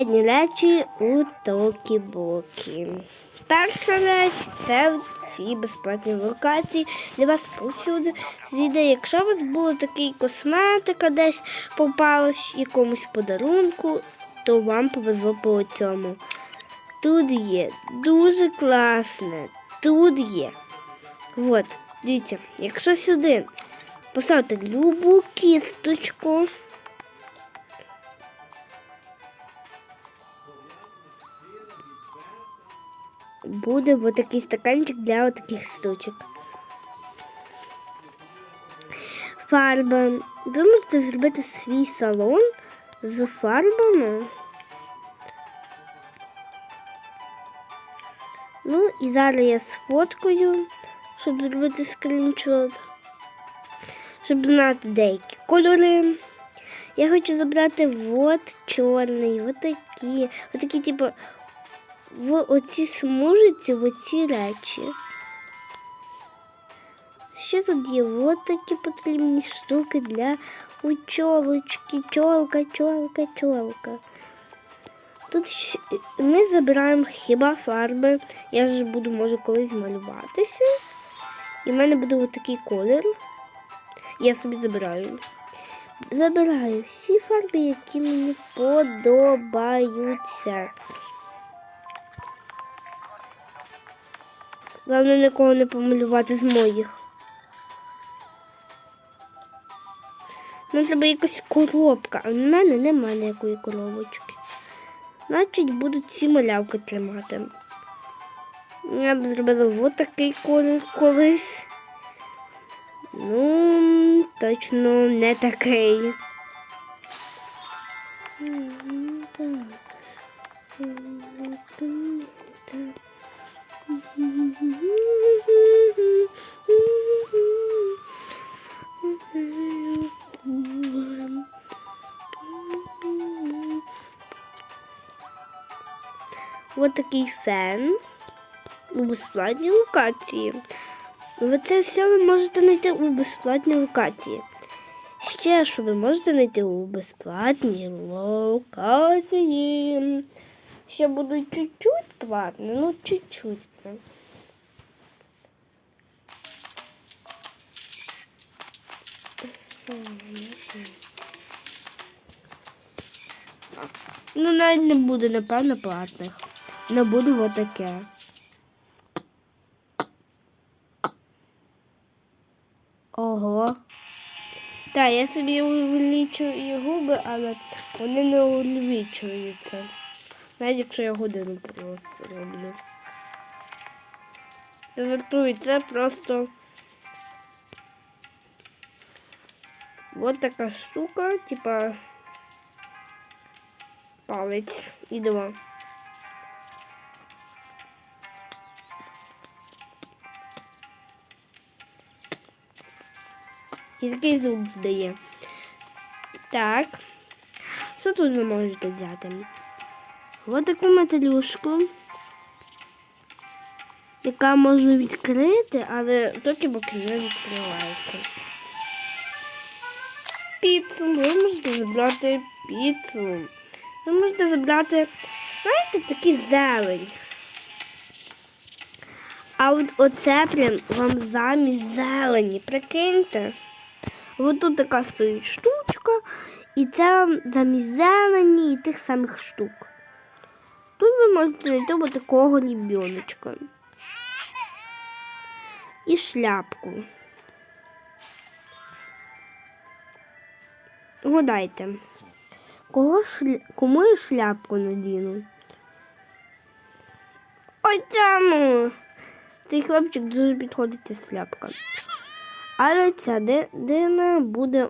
Речі у Токі-Бокі. Перша реч це ці безплатні локації, де вас повсюди зійде. Якщо у вас було такий косметика десь попалась якомусь подарунку, то вам повезло по цьому. Тут є дуже класне. Тут є. От, дивіться, якщо сюди поставити любу кісточку. Буде ось такий стаканчик для таких штучок. Фарба. Ви можете зробити свій салон з фарбами. Ну і зараз я сфоткаю, щоб зробити скріншот, щоб знати деякі кольори. Я хочу забрати от чорний, от такі, от такі, типу, в оці смужиці, в оці речі. Що тут є? От такі потрібні штуки для учолочки, чолка, чолка, чолка. Тут ми забираємо хіба фарби. Я ж буду, може, колись малюватися. І в мене буде отакий колір. Я собі забираю. Забираю всі фарби, які мені подобаються. Головне нікого не помалювати з моїх. Ну, треба якась коробка, а в мене немає ніякої коробочки. Значить, будуть ці малявки тримати. Я б зробила ось такий колір колись. Ну, точно не такий. Ось такий фен у безплатній локації. Оце все ви можете знайти у безплатній локації. Ще що ви можете знайти у безплатній локації. Ще будуть чуть-чуть платно, ну чуть-чуть. Ну, навіть не буде, напевно, платних. Не буде отаке. Ого. Так, я собі увеличую губи, але вони не увеличуються. Навіть якщо я годину просто роблю. Це жартую, це просто вот така штука, типа палець і два. І такий звук здає. Так. Що тут ви можете взяти? Ось таку металюшку, яка можна відкрити, але доки боки не відкривається. Піцу, ви можете забрати піцу. Ви можете забрати, знаєте, такий зелень. А от оце прям вам замість зелені. Прикиньте. Ось тут така стоїть штучка, і це замість зелені і тих самих штук. Тут ви можете знайти ось такого лібьоночка. І шляпку. Гадайте, кого шля... кому я шляпку надіну? Ой, тяну! Цей хлопчик дуже підходить з шляпка. Але ця дина буде